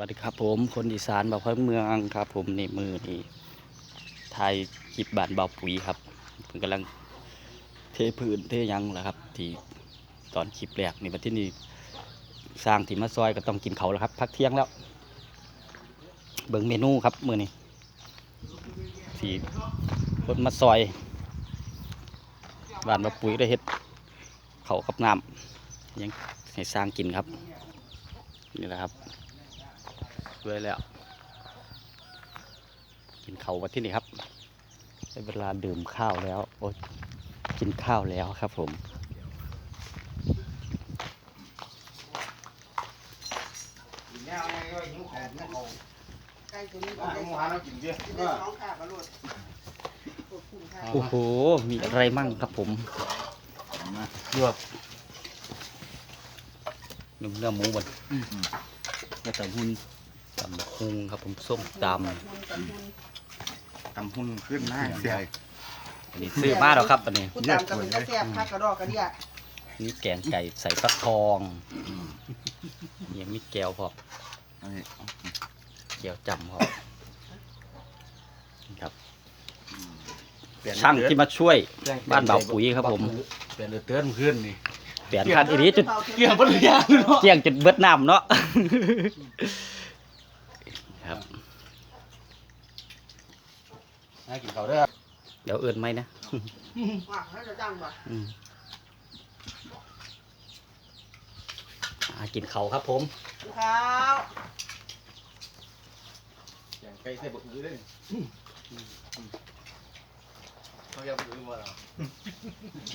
วัสดีครับผมคนอีสานบ่าวพ้นเมืองครับ ผมนี่มือนี่ไทยคลิปบานเบาปุ๋ยครับเพิ่งกำลังเทพื้นเทยังแหละครับ ที่ตอนคลิปแรกนี่มาที่นี่สร้างที่มาซอยก็ต้องกินเขาแล้วครับ พักเที่ยงแล้ว เบิ่งเมนูครับมือนี้ที่คนมาซอยบานเบาปุ๋ยได้เฮ็ดเขากับน้ำยังให้สร้างกินครับนี่แหละครับ วยแล้ว กินเขาวมาที่นี่ครับได้เวลาดื่มข้าวแล้ว โอ้ยกินข้าวแล้วครับผมแนวไงก็หิวของหิวของไก่ตัวนี้ว่าได้หมูหันเรากินเยอะได้สองขาบรวดปวดคุ้มค่าโอ้โห มีอะไรมั่งครับผมลวกเนื้อเนื้อหมูบดแล้วแต่หุ่นตำบักหุงครับผมส้มตำตำหุ่นขึ้นหน้าเสียอันนี้ซื้อมาแล้วครับอันนี้ผู้ตามกับเป็นกระแสบพักกระดอกกระเดียนี่แกงไก่ใส่ฟักทองยังมีแก้วพออันนี้แก้วจำพอนี่ครับ ช่างที่มาช่วย บ้านเบาปุ๋ยครับผม เปลี่ยนเตือนขึ้นนี่เปลี่ยนคันอีนี้จุดเกี่ยวปัญญาเนาะเกี่ยงจุดเบิดน้ำเนาะ ครับ น่ากินเขาเด้อเดี๋ยวเอื่นไหมนะว่าให้จะจ้างบ่อืมอ่ากินเขาวครับผมข้าวอย่างไก่ใส่บะอื้อเลยเขาอยากบะอื้อมาแล้ว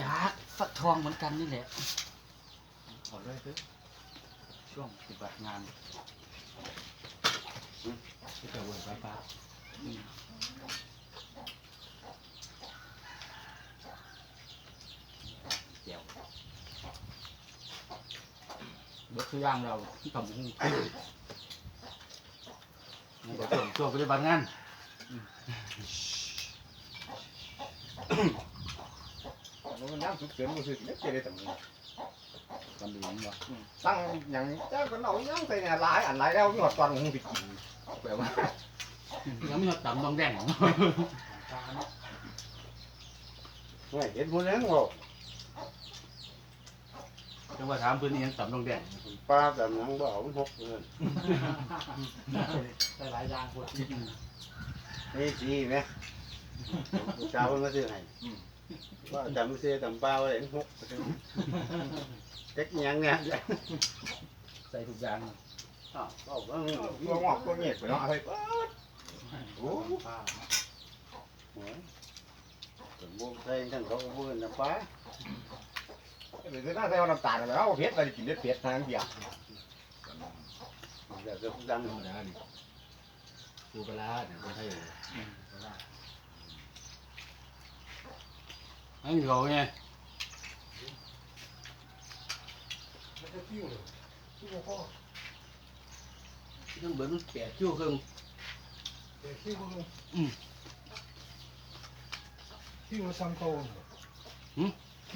ยากฟักทองเหมือนกันนี่แหละเอาเลยเถอะช่วงปฏิบัติงานที่เกิดวันไฟฟ้า เดี๋ยว เบิดตัวอย่างเราทำหุ้งนี่ก็ช่วงช่วงปฏิบัติงานมันน้ำสุกเสริมมันสุดเล็กเจ๋งเลยแต่มึงกันดีมั้งวะตั้งอย่างเจ้าก็เอายังใส่เนี่ยหลายอันหลายแล้วมีหอดตอนมึงไปกินแบบว่ายังไม่หดต่ำต้องแดงไม่เห็นพูดแล้วบอก จังว่าถามเพื่อนยังต่ำต้องแดงปลาแต่หนังบ่เอาหกเงินได้หลายอย่างคนนี่จีไหมเจ้าเพิ่นมาซื้อให้ว่าจำซื้อจำปลาไว้เห็นหกเด็กยังเนี่ยใส่ทุกอย่างอ้าวก็ว่าตัวงอกตัวเงียบไปเนาะเฮ้ยโอ้โหถึงวงใส่ทั้งเขาก็เบิ่นนะป้า เดี๋ยวน่าใส่น้ำตาลแล้วเอาเผ็ดอะไรกินเผ็ดเผ็ดทางเดียวเดี๋ยวจะดังปูปลาเนี่ยคนไทยอันนี้เขาไงยังเบิร์นแปดคิ้วครึ่งที่ว่าซ้ำเก่าที่ว่าซ้ำเก่ามันก็ทำเป่าตัวเนาะพันเจ็ดบ่หืมพันเจ็ดทั้งหัวขาดทิ พ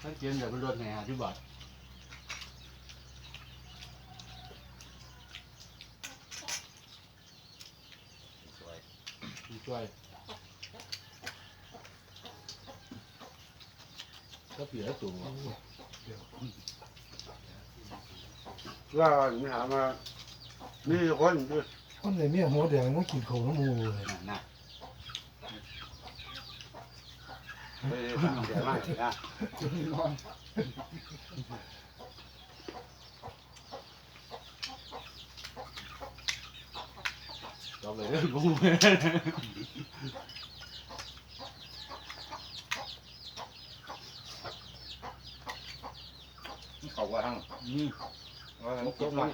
ทั้งเกียนเดี๋ยวมันรถแห่หาที่บาทช่วยก็เปลี่ยนตัวว่าถา มว่ามีคนด้วยคนไหนเมียหัวแดงมันกินของน้ำมูเลยน่ะไปสั่งเสียมากนะจบเลยเด้อกูเขาว่าทั้งอืมว่าทั้งจบมา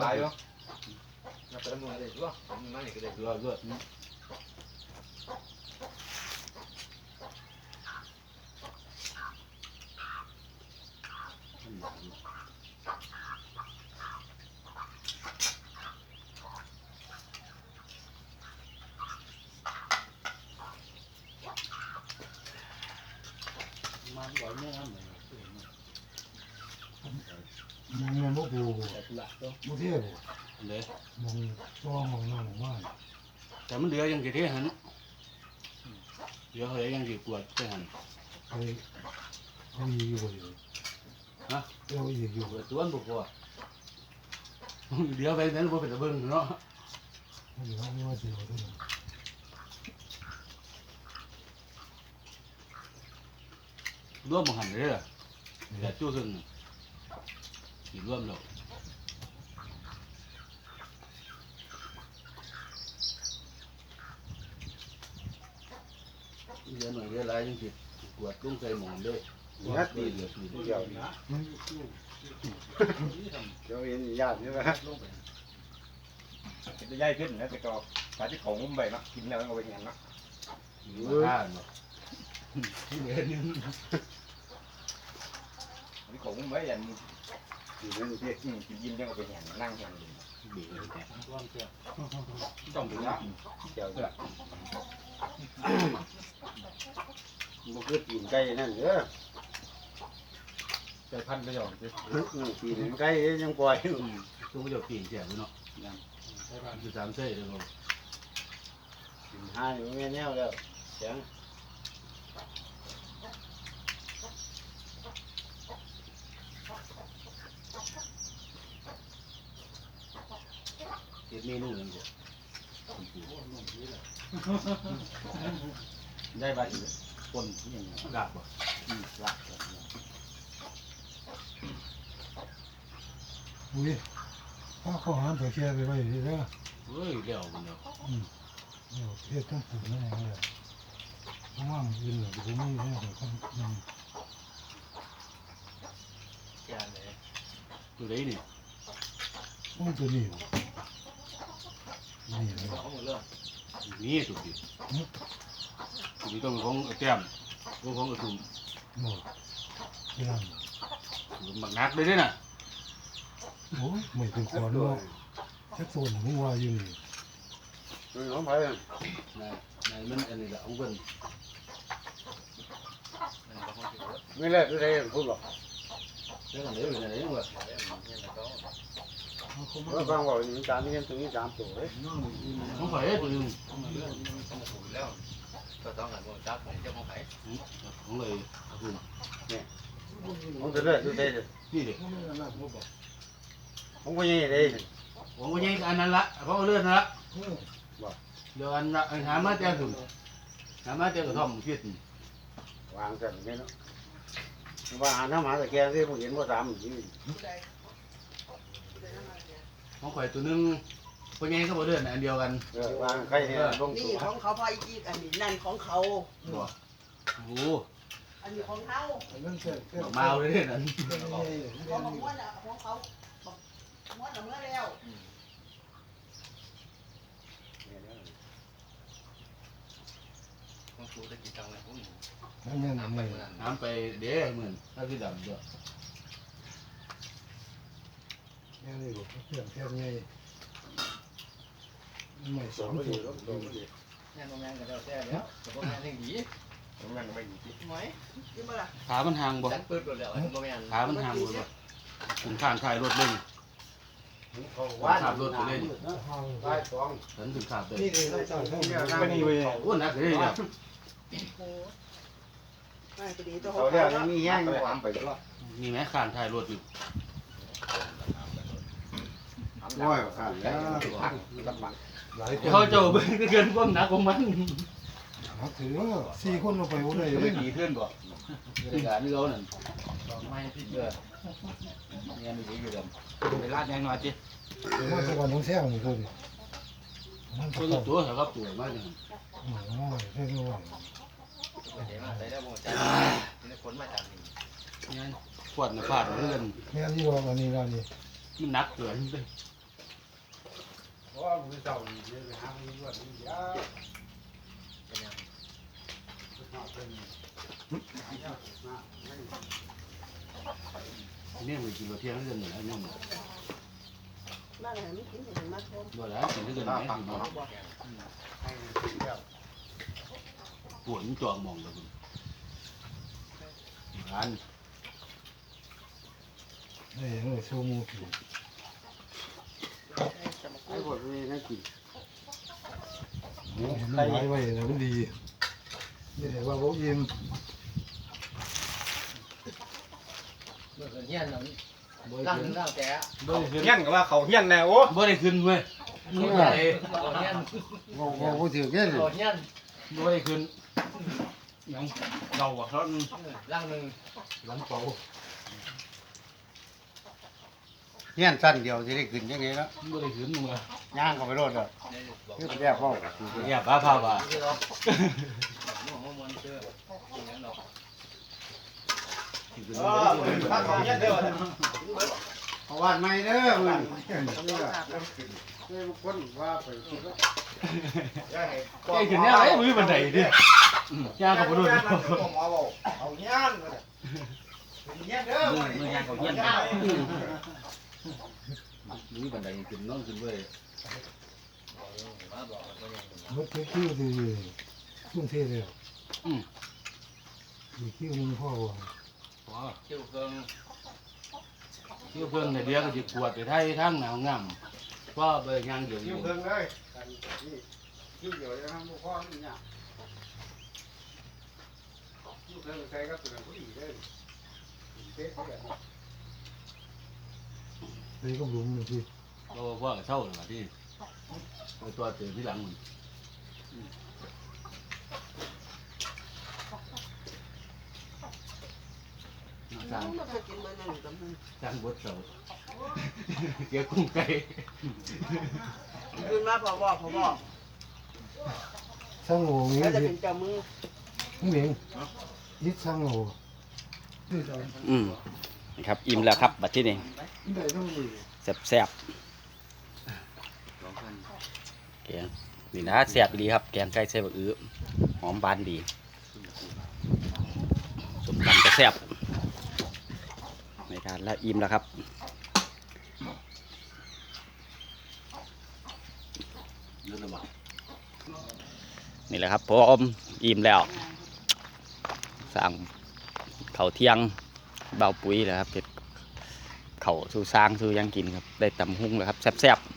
หลายเนาะ นับเป็นมือได้ด้วยมันนี่ก็ได้เลือดเอดมองเงินบ่ปูแต่ตุละตัวบ่เที่ยวบ่เลยมองซ้อมองนั่บ้านแต่มันเหลือยังกี่เท่หันเหลือเหลือยังกี่กวดเท่หันไปเอาอีกอยู่บ่อยู่ฮะเอาอีกอยู่กวดตัวบุกว่าเดี๋ยวไปนั้นบ่เป็นตะเบิ่งเนาะมันอยู่ห้องนี้ว่าสิเอาเท่านั้นร่วมบ่หันเลยล่ะแต่จู่ซึ่งสิร่วมแล้ว เดี๋ยวหน่อยเดี๋ยวหลายจังสิกวดลงใส่หมอนเด้อนัดดีดีเหลือดีเดียวนะเดี๋ยวเห็นญาติใช่ไหมจะย้ายขึ้นแล้วแต่ก็ปลาที่เขางุ้มไปเนาะกินแล้วเอาไปเงี้ยเนาะอยู่ท่าเนาะที่เหลือนึงที่เขางุ้มไว้ยัน ดีนั่นสิอืมยิ้มยังเอาไปเงี้ยนั่งเงี้ยอยู่บีบเลยแต่ต้องถึงนะเดี๋ยวจะมันคือปีนไก่นั่นเด้อใจพันก็ยอมสิปีนไก่ยังปล่อยอืมตัวมันจะปีนแฉกเนาะคือสามเส้เลยเนาะปีนห้าอยู่แม่แนวแล้วเสียง ฮ็ดเมนูหยังบ่ได้บาดอยู่ปนอิหยังลาบบ่อืมลาบอุ้ยถ้าเขาหารไปแค่ไปไว้ดีเด้อเฮ้ยเลี้ยวมันเนาะเดี๋ยวเฮ็ดต้องปลูกนั่นเองเลยเพราะว่ามันกินแล้วก็บ่มีให้ของคนนั่นตัวใดนี่มันตัวนี้นี่เลย นี่ตัวนี้ตัวนี้ต้องเป็นของไอ้แต้มของของไอ้ตุ่ม หมดที่นั่น มักนักเลยเด้อน่ะ โอ้ยไม่เป็นขอนว่าแค่โซนมึงว่าอยู่นี่ น้องไป นายนายมันอันนี้ละของเพิ่น ไม่เลิกได้พูดหรอก เรื่องอันนี้เป็นอันนี้ว่ะ เราฟังว่ามีสามมีตรงนี้สามตัวเลย ของข่อยตัวนึง ก็ต้องหันมองจับเจ้าของไผ่ ของเลยตุ่ม ผมจะเลิกดูได้เลย นี่เด้ ผมก็ยังได้ ของบ่ใหญ่อันนั้นละเพ ราะเลือดนั่นละเดี๋ยวอันละอันหามาแต่ตุ่มหามาแต่กระท่อมเพียดวางกันไม่เนาะว่าหาน้ำหาตะแกรงที่ผมเห็นว่าสามอยู่ ของข่อยตัวนึงคนใหญ่ก็บ่เลือดอันเดียวกันเออวางใครเนี่ยลงนี่ตัวของเขาพออีกอันนี้นั่นของเขา บ่โอ้อันนี้ของเขานั่นแค่แค่ดอกมาวเลยเด้อนั่นของของม้วนอะของเขาม้วนอะเมื่อแล้วต้องสู้ได้กี่ตังค์เลยผมนั่นนั่นนี่น้ำไปเด้หมื่นถ้าที่ดำเด้อ แค่นี้ก็เพื่อนแค่นี้ไม่สสองงไม่ตัดีวลงตัวไม่ดีงานโรงงานกันแล้วแท้แล้วแต่พวกงานยังดีโรงงานไม่ดีที่หมอยกินมาละขามันห่างบ่จัดปืนหมดแล้วโรงงานขามันห่างบ่บ่ผมข้างท้ายรถเลยว่านได้สองฉันถึงขาดเลยนี่เลยตั้งข้างเนี่ยนี้นั่งนี่เว้ยโอ้หนักเลยเนี่ยโอ้ไม่ดีตัวเขาเขาเรียกแล้วมีแห้งไปอยู่ทำไปก็มีไหมข้างท้ายรถอยู่ น้อยขาดแล้วลำบากหลายคนเขาเจ้าเบิ่งเกินความหนักของมันหักถือสี่คนลงไปโอ้ได้จะเลไปยขี่ขึ้นบ่บรรยากาศนี่เขานั่นไม่ที่เออเนี่ยมีอยู่ดำเวลาแยังน้อยจิมันสวรรค์ของแท้ของคนมันคก็นต้องตัวเหรอครับตัวมากจังอ๋อแค่นี้ว่าเดี๋ยวมาได้แล้วมองจับนี่คนมาจับนี่เนี่ยขวดน่ะฟาดเรื่อนแค่นี้ว่าวันนี้ว่านี่มันหนักเกินไปเพราะ ว่าผมเจ้าเนี่ยไปหาที่ว่านี่ยาเป็นยังเนี่ยมันกินบ่เที่ยงเรื่องนี่นะเนี่ยมันนั่นแหละไม่กินเห็นมาชมบ่แล้วกินเรื่องไหนกินบ่ปวดมันจ่อมองเลยคุณร้านไอ้ยังไงโซมูผิว ไอ้บดนี่นั่นกินมันไว้ไว้แล้วมันดีนี่แต่ว่าพวกยิมเมื่อคืนเฮียนเราตั้งตั้งแต่บ่ได้ขึ้นเฮียนก็ว่าเขาเฮียนแน่โอ้บ่ได้ขึ้นเว้ยเขาเฮียนเขาเฮียนโอ้โหพูดถึงแค่นี้เขาเฮียนบ่ได้ขึ้นยังเราอะเขาร่างหนึ่งหลังเป่า เฮียนสั้นเดียวจะได้ขึ้นยังไงแล้วบ่ได้ขึ้นมึงอะย่างเข้าไปรถอะคือไปแยกพ่ออย่าบ้าพาว่าที่เราหนูมันเชื่ออย่างนั้นหรอกถ้าเขาเฮียนเด้อเพราะว่าไม่เด้อมึงเฮ้ยบางคนว่าไปคิดว่าแกขึ้นเนี่ยไอ้มือบันไดดิย่างกับบ่โดนหมอบอกเอาเฮียนเฮียนเด้อมือมือยางเขาเฮียน นี่บันไดขึ้นน้องขึ้นเว้ยมาบอกว่าอย่างนั้นมันคือคิวดีทุ่งเทเลยอืมมีคิวมึงพ่อว่าคิวเครื่องคิวเพิ่งในเดียวก็สิกวดไปไทยทางหนาวงามว่าเบยางเดียวอยิ้ยู่มเพิ่งเลยนี่ยิ้มเดี๋ยวจะทำบุพ่อนี่เนี่ยยิ้มเพิ่งใส่ก็เป็นผู้หญิงเลยเป๊ะเลย ไปก็หลุมนี่สิก็พ่อก็เช่าล่ะที่เอาตัวเตือนที่หลังมันสร้างมันจะกินมันนั่นกับมันสร้างบทเสาเกี่ยวกุ้งไก่คืนมาพอบอกพอบอกสร้างโง่งี้แล้วจะสิเป็นเจ้ามือมึงเองยิดสร้างโง่อืม นะครับอิ่มแล้วครับบัดที่นี่ได้ต้องมีแซ่บๆแกงนี่นะแซ่บดีครับแกงไก่ใส่บักอื้อหอมบานดีสมตำก็แซ่บในการแล้วอิ่มแล้วครับนี่แหละครับผมอิ่มแล้วสั่งเขาเที่ยง เบาปุ๋ยแหละครับเก็ดเขาสู่สร้างสู่หยังกินครับ ได้ตำหุ้งแล้วครับแซ่บๆ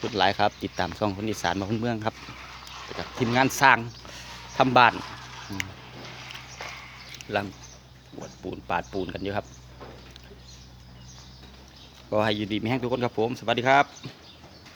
สุดหลายครับ ติดตามช่องคนอีสานมาคนเมืองครับกับทีมงานสร้างทำบ้านลังปวดปูนปาดปูนกันอยู่ครับ ก็ให้อยู่ดีมีแห้งทุกคนครับผม สวัสดีครับ